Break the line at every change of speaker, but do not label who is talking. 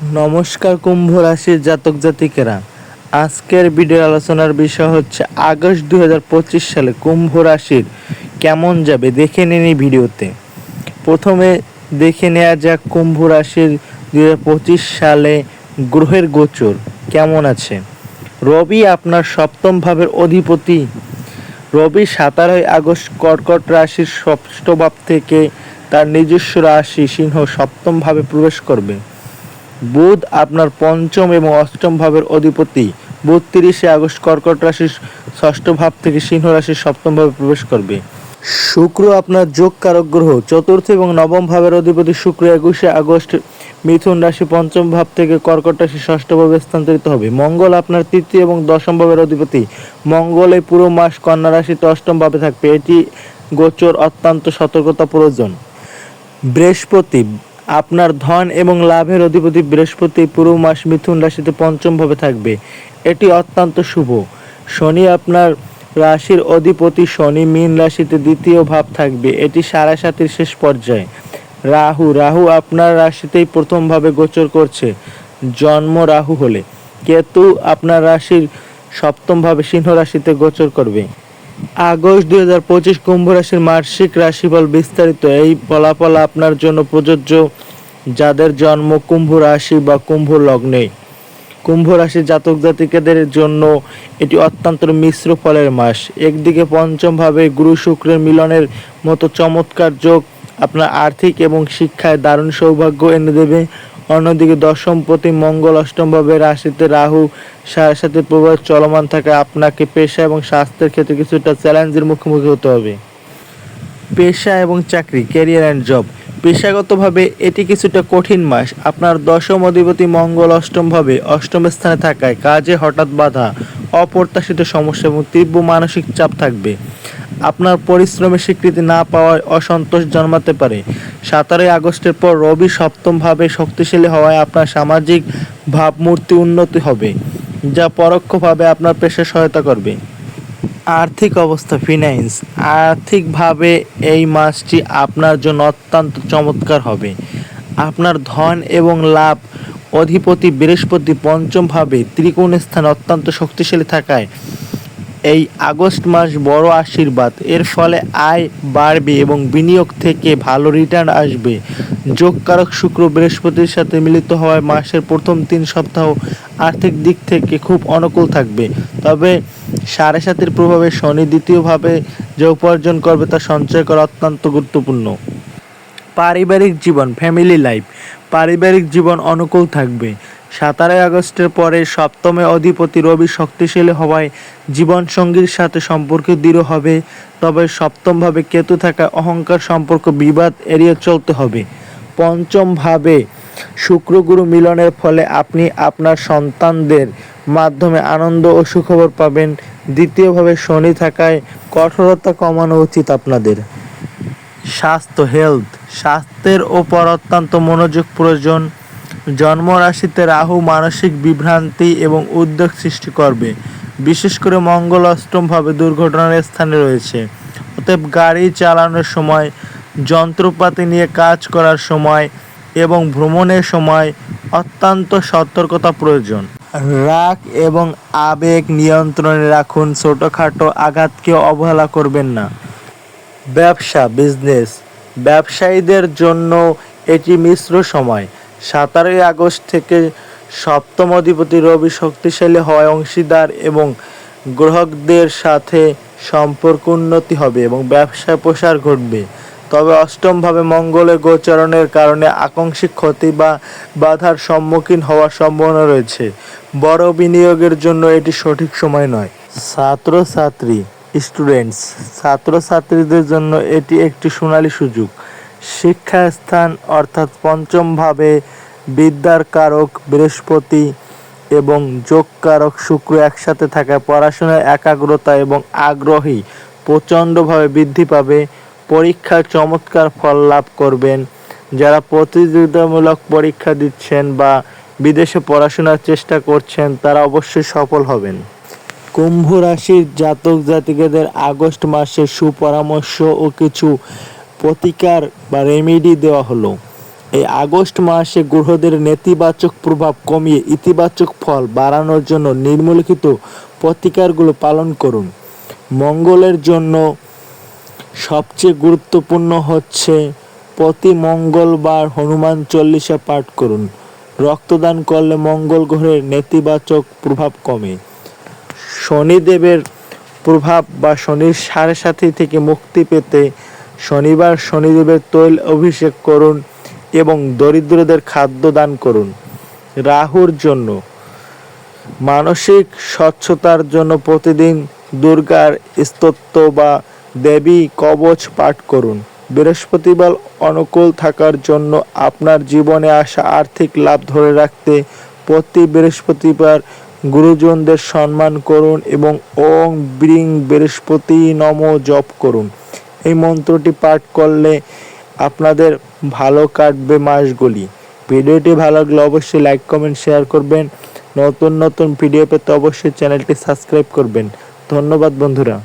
নমস্কার কুম্ভ রাশির জাতক জাতিকেরা। আজকের ভিডিও আলোচনার বিষয় হচ্ছে আগস্ট দুই হাজার পঁচিশ সালে কুম্ভ রাশির কেমন যাবে দেখে নিন এই ভিডিওতে। প্রথমে দেখে নেওয়া যাক কুম্ভ রাশির দুই হাজার পঁচিশ সালে গ্রহের গোচর কেমন আছে। রবি আপনার সপ্তম ভাবের অধিপতি। রবি সাতারোই আগস্ট কর্কট রাশির ষষ্ঠ ভাব থেকে তার নিজস্ব রাশি সিংহ সপ্তম ভাবে প্রবেশ করবে। বুধ আপনার পঞ্চম এবং অষ্টম ভাবের অধিপতি। বুধ তিরিশে আগস্ট কর্কট রাশির ষষ্ঠ ভাব থেকে সিংহ রাশির সপ্তম ভাবে প্রবেশ করবে। শুক্র আপনার যোগ কারক গ্রহ। চতুর্থ এবং নবম ভাবের অধিপতি শুক্র একুশে আগস্ট মিথুন রাশি পঞ্চম ভাব থেকে কর্কট রাশি ষষ্ঠ ভাবে স্থানান্তরিত হবে। মঙ্গল আপনার তৃতীয় এবং দশম ভাবের অধিপতি। মঙ্গল পুরো মাস কন্যা রাশিতে অষ্টম ভাবে থাকবে। এটি গোচর অত্যন্ত সতর্কতা প্রয়োজন। বৃহস্পতি আপনার ধন এবং লাভের অধিপতি বৃহস্পতি, পুরো মাস মিথুন রাশিতে পঞ্চম ভাবে থাকবে। এটি অত্যন্ত শুভ। শনি আপনার রাশির অধিপতি, শনি মীন রাশিতে দ্বিতীয় ভাব থাকবে। এটি সাড়ে সাতের শেষ পর্যায়ে। রাহু রাহু আপনার রাশিতেই প্রথম ভাবে গোচর করছে। জন্ম রাহু হলে। কেতু আপনার রাশির সপ্তম ভাবে সিংহ রাশিতে গোচর করবে। আগস্ট দুই হাজার পঁচিশ কুম্ভ রাশির মাসিক রাশিফল বিস্তারিত। এই ফলাফল আপনার জন্য প্রযোজ্য যাদের জন্ম কুম্ভ রাশি বা কুম্ভ লগ্নে কুম্ভ রাশির জাতক জাতিকাদের জন্য এটি অত্যন্ত মিশ্র ফলের মাস। একদিকে পঞ্চম ভাবে গুরু শুক্রের মিলনের মতো চমৎকার যোগ আপনার আর্থিক এবং শিক্ষায় দারুণ সৌভাগ্য এনে দেবে। অন্যদিকে দশম প্রতি মঙ্গল অষ্টম ভাবে রাশিতে রাহু সাথে প্রভাব চলমান থাকে আপনাকে পেশা এবং স্বাস্থ্যের ক্ষেত্রে কিছুটা চ্যালেঞ্জের মুখোমুখি হতে হবে। পেশা এবং চাকরি ক্যারিয়ার অ্যান্ড জব পেশাগতভাবে এটি কিছুটা কঠিন মাস। আপনার দশম অধিপতি মঙ্গল অষ্টমভাবে অষ্টম স্থানে থাকায় কাজে হঠাৎ বাধা, অপ্রত্যাশিত সমস্যা এবং তীব্র মানসিক চাপ থাকবে। আপনার পরিশ্রমের স্বীকৃতি না পাওয়ায় অসন্তোষ জন্মাতে পারে। সাতারোই আগস্টের পর রবি সপ্তমভাবে শক্তিশালী হওয়ায় আপনার সামাজিক ভাবমূর্তি উন্নতি হবে, যা পরোক্ষভাবে আপনার পেশা সহায়তা করবে। আর্থিক অবস্থা ফিনান্স আর্থিকভাবে এই মাসটি আপনার জন্য অত্যন্ত চমৎকার হবে। আপনার ধন এবং লাভ অধিপতি বৃহস্পতি পঞ্চমভাবে ত্রিকোণ স্থান অত্যন্ত শক্তিশালী থাকায় এই আগস্ট মাস বড় আশীর্বাদ। এর ফলে আয় বাড়বে এবং বিনিয়োগ থেকে ভালো রিটার্ন আসবে। যোগকারক শুক্র বৃহস্পতির সাথে মিলিত হওয়ায় মাসের প্রথম তিন সপ্তাহ আর্থিক দিক থেকে খুব অনুকূল থাকবে। তবে সাড়ে সাতের প্রভাবে শনি দ্বিতীয়ভাবে যে উপার্জন করবে তা সঞ্চয় করা অত্যন্ত গুরুত্বপূর্ণ। পারিবারিক জীবন ফ্যামিলি লাইফ পারিবারিক জীবন অনুকূল থাকবে। সাতারোই আগস্টের পরে সপ্তমে অধিপতি রবি শক্তিশালী হওয়ায় জীবনসঙ্গীর সাথে সম্পর্ক দৃঢ় হবে। তবে সপ্তমভাবে কেতু থাকা অহংকার সম্পর্ক বিবাদ এড়িয়ে চলতে হবে। পঞ্চম ভাবে শুক্রগুরু মিলনের ফলে আপনি আপনার সন্তানদের মাধ্যমে আনন্দ ও সুখবর পাবেন। দ্বিতীয়ভাবে শনি থাকায় কঠোরতা কমানো উচিত আপনাদের। স্বাস্থ্য হেলথ স্বাস্থ্যের ওপর অত্যন্ত মনোযোগ প্রয়োজন। জন্মরাশিতে রাহু মানসিক বিভ্রান্তি এবং উদ্বেগ সৃষ্টি করবে। বিশেষ করে মঙ্গল অষ্টমভাবে দুর্ঘটনার স্থানে রয়েছে। অতএব গাড়ি চালানোর সময়, যন্ত্রপাতি নিয়ে কাজ করার সময় এবং ভ্রমণের সময় অত্যন্ত সতর্কতা প্রয়োজন। রাগ এবং আবেগ নিয়ন্ত্রণে রাখুন, ছোটোখাটো আঘাতকে অবহেলা করবেন না। ব্যবসা, বিজনেস। ব্যবসায়ীদের জন্য এটি মিশ্র সময়। সতেরোই আগস্ট থেকে সপ্তম অধিপতি রবি শক্তিশালী হওয়ায় অংশীদার এবং গ্রাহকদের সাথে সম্পর্ক উন্নতি হবে এবং ব্যবসায় প্রসার ঘটবে। তবে অষ্টমভাবে মঙ্গলের গোচরণের কারণে আকাঙ্ক্ষিক ক্ষতি বা বাধার সম্মুখীন হওয়ার সম্ভাবনা রয়েছে। বড় বিনিয়োগের জন্য এটি সঠিক সময় নয়। ছাত্রছাত্রী, স্টুডেন্টস, ছাত্রছাত্রীদের জন্য এটি একটি সোনালী সুযোগ। শিক্ষাস্থান অর্থাৎ পঞ্চমভাবে বিদ্যার কারক, বৃহস্পতি এবং যোগকারক শুক্র একসাথে থাকায় পড়াশোনার একাগ্রতা এবং আগ্রহী প্রচণ্ডভাবে বৃদ্ধি পাবে পরীক্ষায় চমৎকার ফল লাভ করবেন। যারা প্রতিযোগিতামূলক পরীক্ষা দিচ্ছেন বা বিদেশে পড়াশোনার চেষ্টা করছেন, তারা অবশ্যই সফল হবেন। কুম্ভ রাশির জাতক জাতিকাদের আগস্ট মাসে সুপরামর্শ ও কিছু প্রতিকার বা রেমেডি দেওয়া হলো। এই আগস্ট মাসে গ্রহদের নেতিবাচক প্রভাব কমিয়ে ইতিবাচক ফল বাড়ানোর জন্য নিম্নলিখিত প্রতিকারগুলো পালন করুন। মঙ্গলের জন্য সবচেয়ে গুরুত্বপূর্ণ হচ্ছে প্রতি মঙ্গলবার হনুমান চল্লিশা পাঠ করুন। রক্তদান করলে মঙ্গল গ্রহের নেতিবাচক প্রভাব কমে। শনিদেবের প্রভাব বা শনির সাড়ে সাথী থেকে মুক্তি পেতে শনিবার শনিদেবের তৈল অভিষেক করুন এবং দরিদ্রদের খাদ্য দান করুন। রাহুর জন্য। মানসিক স্বচ্ছতার জন্য প্রতিদিন দুর্গার স্তোত্র বা দেবী কবচ পাঠ করুন। বৃহস্পতিবার অনুকূল থাকার জন্য আপনার জীবনে আসা আর্থিক লাভ ধরে রাখতে প্রতি বৃহস্পতিবার গুরুজনদের সম্মান করুন এবং ওং ব্রিং বৃহস্পতি নম জপ করুন। এই মন্ত্রটি পাঠ করলে আপনাদের ভালো কাটবে মাসগুলি। ভিডিওটি ভালো লাগলে অবশ্যই লাইক কমেন্ট শেয়ার করবেন। নতুন নতুন ভিডিও পেতে অবশ্যই চ্যানেলটি সাবস্ক্রাইব করবেন। ধন্যবাদ বন্ধুরা।